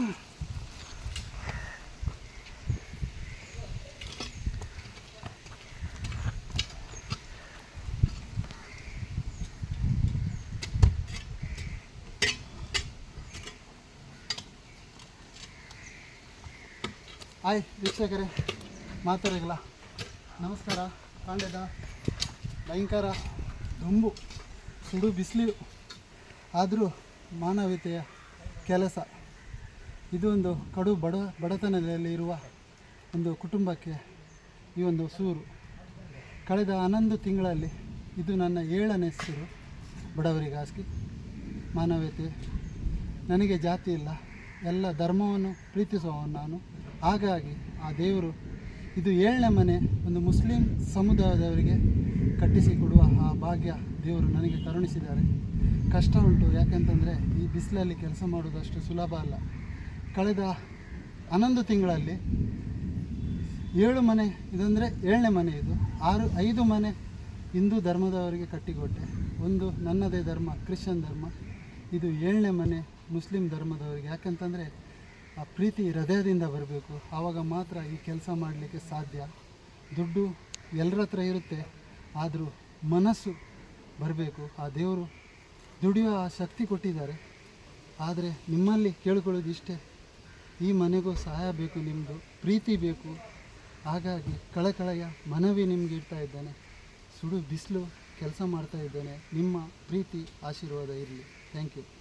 Hi ವೀಕ್ಷಕರೇ. ಮಾತಾಡಿಗಲ್ಲ ನಮಸ್ಕಾರ. ಕಾಂಡದ ಭಯಂಕರ ದುಂಬು ಸುಡು ಬಿಸಿಲು ಆದರೂ ಮಾನವೀಯತೆಯ ಕೆಲಸ. ಇದು ಒಂದು ಕಡು ಬಡ ಬಡತನದಲ್ಲಿರುವ ಒಂದು ಕುಟುಂಬಕ್ಕೆ ಈ ಒಂದು ಸೂರು. ಕಳೆದ ಹನ್ನೊಂದು ತಿಂಗಳಲ್ಲಿ ಇದು ನನ್ನ ಏಳನೇ ಸೂರು. ಬಡವರಿಗಾಗಿ ಮಾನವೀಯತೆ ನನಗೆ ಜಾತಿ ಇಲ್ಲ. ಎಲ್ಲ ಧರ್ಮವನ್ನು ಪ್ರೀತಿಸುವವನು ನಾನು. ಹಾಗಾಗಿ ಆ ದೇವರು ಇದು ಏಳನೇ ಮನೆ ಒಂದು ಮುಸ್ಲಿಂ ಸಮುದಾಯದವರಿಗೆ ಕಟ್ಟಿಸಿಕೊಡುವ ಆ ಭಾಗ್ಯ ದೇವರು ನನಗೆ ಕರುಣಿಸಿದ್ದಾರೆ. ಕಷ್ಟ ಉಂಟು. ಯಾಕೆಂತಂದರೆ ಈ ಬಿಸಿಲಲ್ಲಿ ಕೆಲಸ ಮಾಡೋದಷ್ಟು ಸುಲಭ ಅಲ್ಲ. ಕಳೆದ ಹನ್ನೊಂದು ತಿಂಗಳಲ್ಲಿ ಏಳು ಮನೆ, ಇದಂದರೆ ಏಳನೇ ಮನೆ ಇದು, ಆರು, ಐದು ಮನೆ ಹಿಂದೂ ಧರ್ಮದವರಿಗೆ ಕಟ್ಟಿಕೊಟ್ಟೆ. ಒಂದು ನನ್ನದೇ ಧರ್ಮ, ಕ್ರಿಶ್ಚಿಯನ್ ಧರ್ಮ. ಇದು ಏಳನೇ ಮನೆ ಮುಸ್ಲಿಂ ಧರ್ಮದವರಿಗೆ. ಯಾಕಂತಂದರೆ ಆ ಪ್ರೀತಿ ಹೃದಯದಿಂದ ಬರಬೇಕು. ಆವಾಗ ಮಾತ್ರ ಈ ಕೆಲಸ ಮಾಡಲಿಕ್ಕೆ ಸಾಧ್ಯ. ದುಡ್ಡು ಎಲ್ಲರ ಹತ್ರ ಇರುತ್ತೆ, ಆದರೂ ಮನಸ್ಸು ಬರಬೇಕು. ಆ ದೇವರು ದುಡಿಯುವ ಆ ಶಕ್ತಿ ಕೊಟ್ಟಿದ್ದಾರೆ. ಆದರೆ ನಿಮ್ಮಲ್ಲಿ ಕೇಳ್ಕೊಳ್ಳೋದು ಇಷ್ಟೇ ಈ ಮನೆಗೂ ಸಹಾಯ ಬೇಕು ನಿಮ್ಮದು ಪ್ರೀತಿ ಬೇಕು. ಹಾಗಾಗಿ ಕಳಕಳೆಯ ಮನವಿ ನಿಮ್ಗೆ ಇಡ್ತಾ ಇದ್ದೇನೆ. ಸುಡು ಬಿಸಿಲು ಕೆಲಸ ಮಾಡ್ತಾ ಇದ್ದೇನೆ. ನಿಮ್ಮ ಪ್ರೀತಿ, ಆಶೀರ್ವಾದ ಇರಲಿ. Thank you